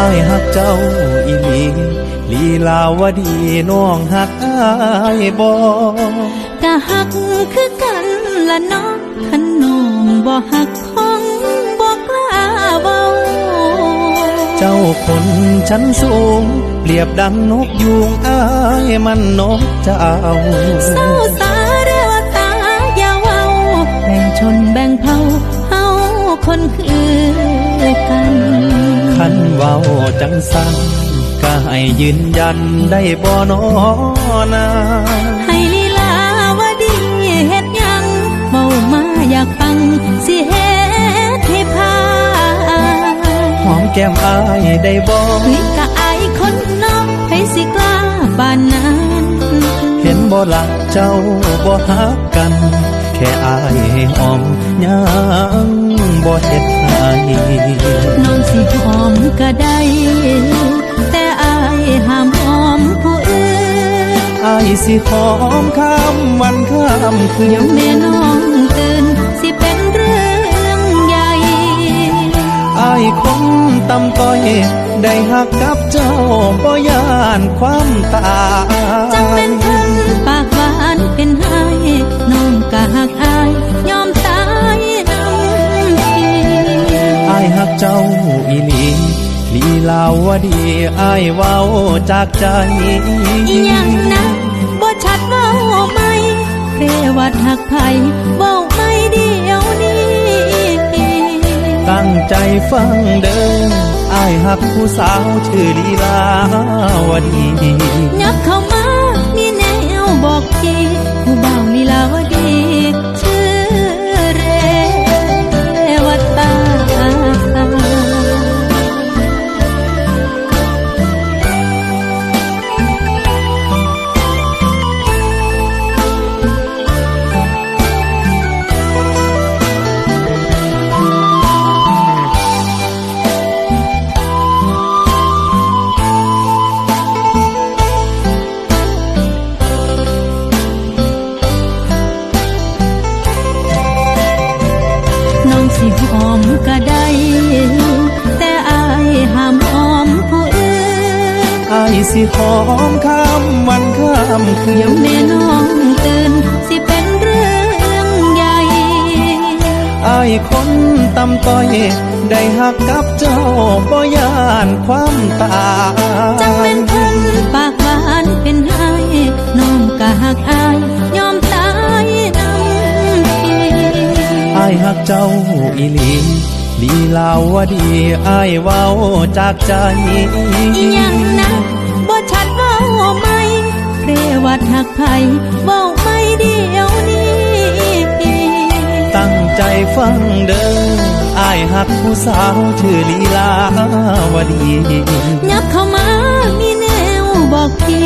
อีหลีลีลาวดีน้องหักอายบ่กะหักคือกันละน้องขันน้องบ่หักคงบ่กล้าเว้าเจ้าคนชั้นสูง เปรียบดังนกยูงอายมันนกเจ้าเศร้าสา คันเว้าจังสันก็ให้ยืนยันได้บ่นอนาให้ลีลาวาดีเฮ็ดหยังเมามาอยากฟังสิเฮ็ดให้พาหอมแก้มอายได้บ่เฮ้ยกะอายคนนอกให้สิกล้าบานนั้น เห็นบ่ลักเจ้าบ่ฮักกัน แค่อายให้หอมยัง บ่เฮ็ดให้น้องสิหอมก็ได้ แต่อายห้ามหอมผู้อื่นอายสิหอมข้ามวันข้ามคืเดี๋ยวนแม่น้องตื่นสิเป็นเรื่องใหญ่อายคนตำต้อยได้หักกับเจ้าบ่ยานความตาจังเป็นเพิ่น หักเจ้าอีหลีลีลาวดีอายเว้าจากใจอีหยังนะบ่ชัดเว้าไหมเรวัดหักไผเว้าไม่เดียวนี้ตั้งใจฟังเด้ออายหักผู้สาวชื่อลีลาวดียับเข้ามามีแนวบอกที ก็ได้ แต่อายห้ามหอมผู้อื่นอายสิหอมข้ามวันข้ามคืเดี๋ยนวแม่น้องตื่นสิเป็นเรื่องใหญ่อายคนตำต้อย ได้หักกับเจ้าบ่ยานความตาจั อายหักเจ้าอีหลีลีลาวดีอายเว้าจากใจอีหยังนะบ่ชัดเว้าไหมเรวัดหักไผเว้าไม่เดียวนี้ตั้งใจฟังเด้ออายหักผู้สาวชื่อลีลาวดียับเข้ามามีแนวบอกที